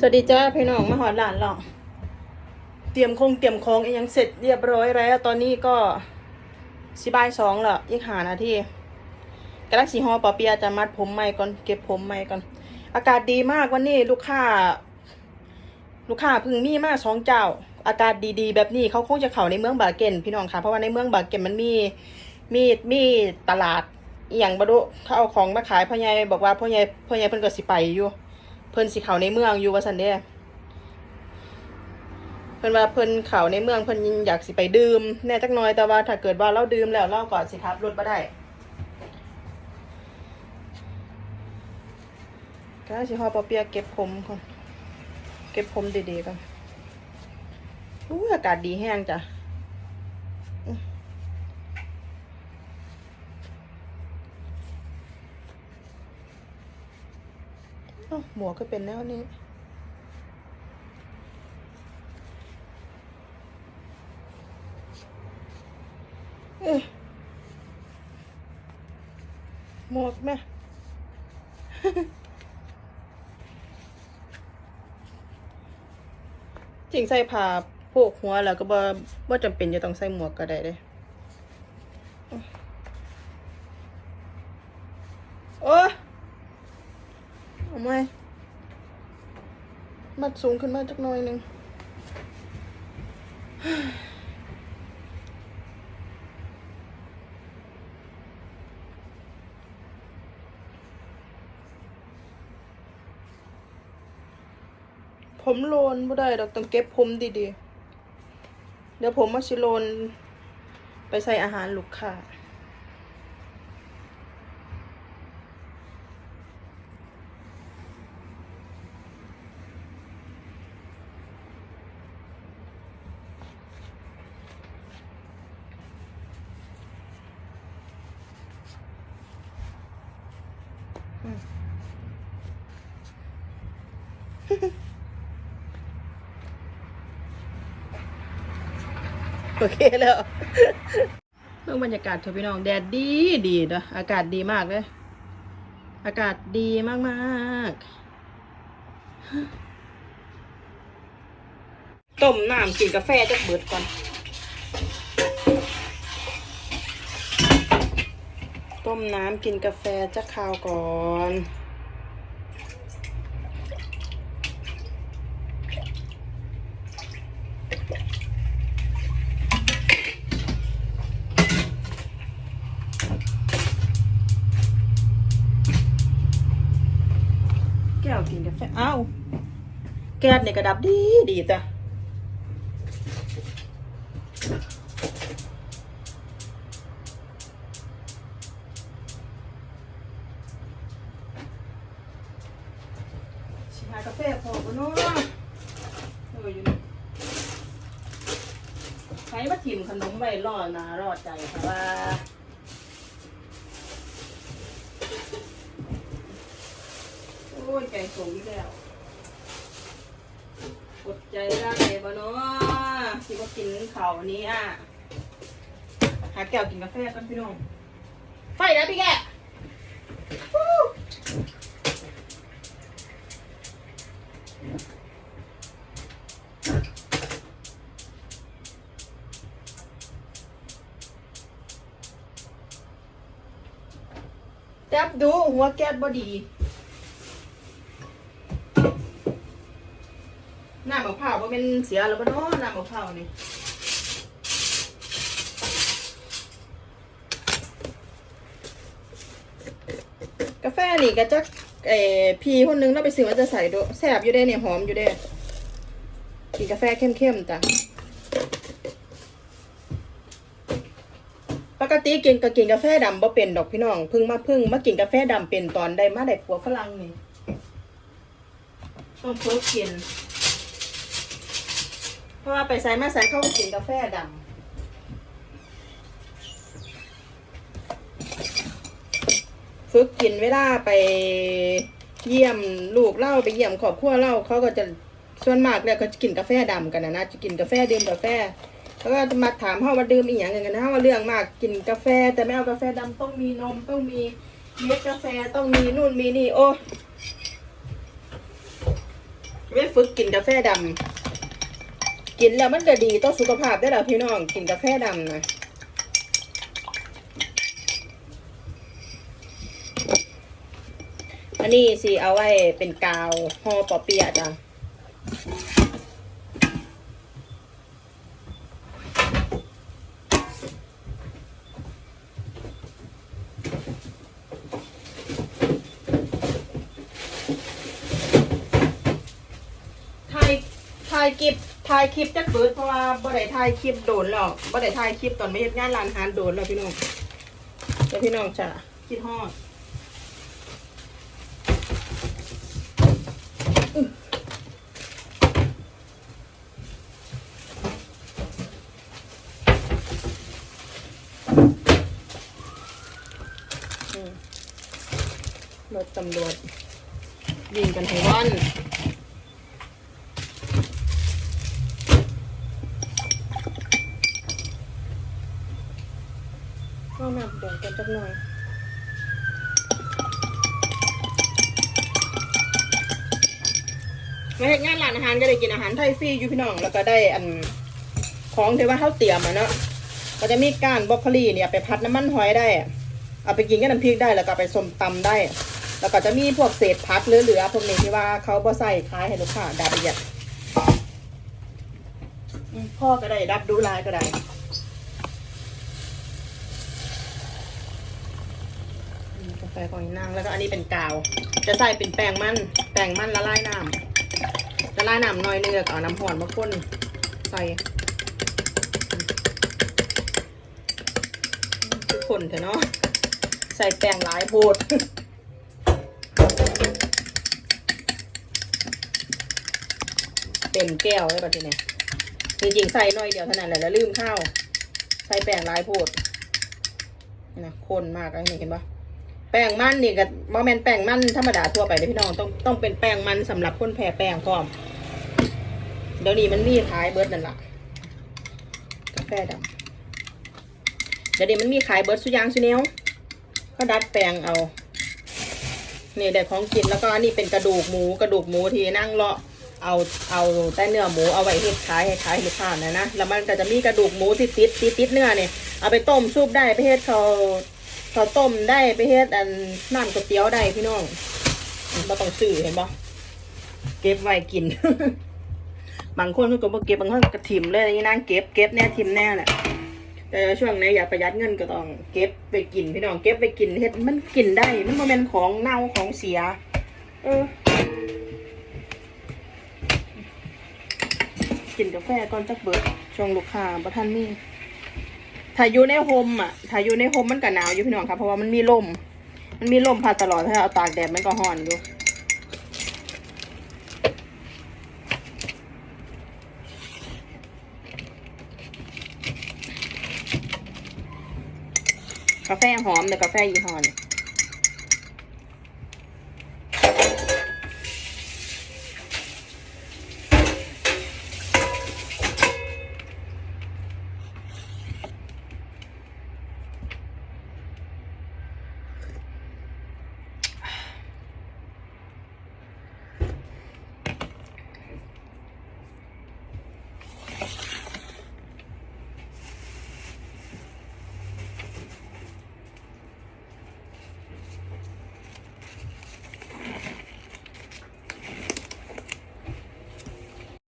สวัสดีจ้าพี่น้องมาหอดหลานหรอกเตรียมคงเตรียมของอีกอยังเสร็จเรียบร้อยแล้ว ตอนนี้ก็สิบายสองละอีกหานาทีกำลังสีฮอปอเปียจะมัดผมใหม่ก่อนเก็บผมใหม่ก่อน อากาศดีมากวันนี้ลูกค้า ลูกค้าพึ่งมีมากสองเจ้า อากาศดีๆ แบบนี้เขาคงจะเข้าในเมืองบาเกนพี่น้องค่ะเพราะว่าในเมืองบาเกนมันมีมีมีตลาดอย่างบรุเขาเอาของมาขายพ่อใหญ่บอกว่าพ่อใหญ่พ่อใหญ่เพิ่นก็สิไปอยู่ เพิ่นสิเขาในเมืองอยู่ว่าซั่นเด้เพิ่นว่าเพิ่นเขาในเมืองเพิ่นอยากสิไปดื่มแน่จักหน่อยแต่ว่าถ้าเกิดว่าเราดื่มแล้วเราก็สิครับรถบ่ได้ก็สิฮอปอเปียเก็บผมก่อนเก็บผมดีๆก่อนอู้อากาศดีแห้งจ้ะอื้อเอ้า หมวกก็เป็นแนวนี้เอ๊ะหมวกแม่จริงใส่ผ้าโพกหัวแล้วก็บ่บ่จำเป็นจะต้องใส่หมวกก็ได้เด้โอ้ ยเอาไมมัดสูงขึ้นมาจักหน่อยหนึงผมโลนบ่ได้ดอกต้องเก็บผมดีๆ เดี๋ยวผมมาชิโลน ไปใส่อาหารลูกค้า โอเคแล้วเรื่องบรรยากาศเถอะพี่น้องแดดดีดีนะอากาศดีมากเลย อากาศดีมากมากๆต้มน้ำกินกาแฟจะเบิดก่อน ต้มน้ำกินกาแฟจะข้าวก่อน แก้วกินกาแฟอ้า แก๊สเนี่ยกระดับดีดีจ้ะชิหากาแฟพอปะเนาะเอออยู่นี่ใช้มาถิ่มขนมไว้รอหนารอดใจค่ะว่า โอ้ยใจ สูงอีกแล้วกดใจได้บ่เนาะสิว่ากินข้าววันนี้อะหาแก้วกินกาแฟกันพี่น้องไฟแล้วพี่แกฮู้จับดูหัวแก๊สบ่ดี น้ำมะพร้าวว่าเป็นเสียแล้วบ่เนาะน้ำมะพร้าวนี่กาแฟนี่ก็จะเอ่อพีคนนึงเราไปซื้อมาจะใส่ดูแซ่บอยู่เด้เนี่ยหอมอยู่เด้กินกาแฟเข้มๆจ้ะปกติกินก็กินกาแฟดำบ่เป็นดอกพี่น้องพิ่งมาพิ่งมากินกาแฟดำเป็นตอนได้มาได้ผัวฝรั่งนี่ต้องเพิ่งกิน ราะว่าไปใส่มาใส่เข้าก็กินกาแฟดำฝึกกินเวลาไปเยี่ยมลูกเล่าไปเยี่ยมครอบครัวเล่าเขาก็จะส่วนมากแล้วก็จะกินกาแฟดำกันนะนะจะกินกาแฟดื่มกาแฟแล้วก็จะมาถามเขาว่าดื่มอีกอย่างกันนะว่าเรื่องมากกินกาแฟ แต่ไม่เอากาแฟดำต้องมีนมต้องมีเม็ดกาแฟต้องมีนู่นมีนี่โอ้ไปฝึกกินกาแฟดำ กินแล้วมันก็ดีต่อสุขภาพได้อล่ะพี่น้องกินกาแฟดำนะอันนี้สิเอาไว้เป็นกาวห่อปอเปียะจ้ะถ่ายถ่ายคลิป ถ่ายคลิปจักเบิดเพราะว่าบ่ได้ถ่ายคลิปโดนแล้วบ่ได้ถ่ายคลิปตอนไม่เฮ็ดงานร้านอาหารโดนแล้วพี่น้องเดี๋ยวพี่น้องจะคิดฮอดอืมรถตำรวจยิงกันทั้งวันก็นับ เดี๋ยวกันจักหน่อยมาเฮ็ดงานร้านอาหารก็ได้กินอาหารไทยฟรีอยู่พี่น้องแล้วก็ได้อันของที่ว่าเขาเตรียมอะเนาะก็จะมีก้านบรอกโคลีเนี่ยไปพัดน้ำมันหอยได้ เอาไปกินกับน้ำพริกได้แล้วก็ไปส้มตำได้ แล้วก็จะมีพวกเศษพักเหลือๆพวกนี้ที่ว่าเขาบ่ใส่ขายให้ลูกค้าดาประหยัดพ่อก็ได้รับดูลายก็ได้อืม กาแฟของนางแล้วก็อันนี้เป็นกาว จะใส่เป็นแป้งมันแป้งมันละลายน้ำละลายน้ำน้อยเนึงแล้วก็เอาน้ำห่อนมาข้นใส่ทุกคนเถอะเนาะใส่แป้งหลายโพดเต็มแก้วเลยปัจจุบันจริงๆใส่น่อยเดียวเท่านั้นแหละแล้วลืมข้าวใส่แป้งหลายโพดนี่นะคนมากเลยนี่เห็นปะ แป้งมันนี่กับโมเมนแป้งมันธรรมดาทั่วไปเลยพี่น้องต้องต้องเป็นแป้งมันสำหรับคนแพ้แป้งพร้อมเดี๋ยวนี้มันมีขายเบิร์ดนั่นละกาแฟดำเดี๋ยวนี้มันมีขายเบิร์ดสุยางสุเนลก็ดัดแปลงเอาเนี่ยได้ของกินแล้วก็อันนี้เป็นกระดูกหมูกระดูกหมูที่นั่งเลาะเอาเอาแต่เนื้อหมูเอาไว้เฮ็ดขายให้ขายให้ลูกค้านะนะแล้วมันก็จะมีกระดูกหมูที่ติดติดติดเนื้อเนี่ยเอาไปต้มซุปได้ไปเฮ็ดเขา ขาวต้มได้ไปเฮ็ดอันน้ำก๋วยเตี๋ยวได้พี่น้องเราต้องซื้อเห็นปะเก็บไว้กิน บางคนเขาก็บ่เก็บบางคนก็ถิ่มเลยนี่นั่งเก็บเก็บแน่ถิ่มแน่แหละแต่ช่วงนี้อยากประหยัดเงินก็ต้องเก็บไปกินพี่น้องเก็บไปกินเฮ็ดมันกินได้ มันบ่แม่นของเน่าของเสีย เออกินกาแฟก่อนจักเบิดช่วงลูกค้าบ่ทันมี่ ถ้าอยู่ในโฮมอะถ้าอยู่ในโฮมมันก็หนาวอยู่พี่น้องครับเพราะว่ามันมีลม มันมีลมพัดตลอดถ้าเอาตากแดดมันก็ห่อนอยู่กาแฟหอมแต่กาแฟยี่ห้อนี่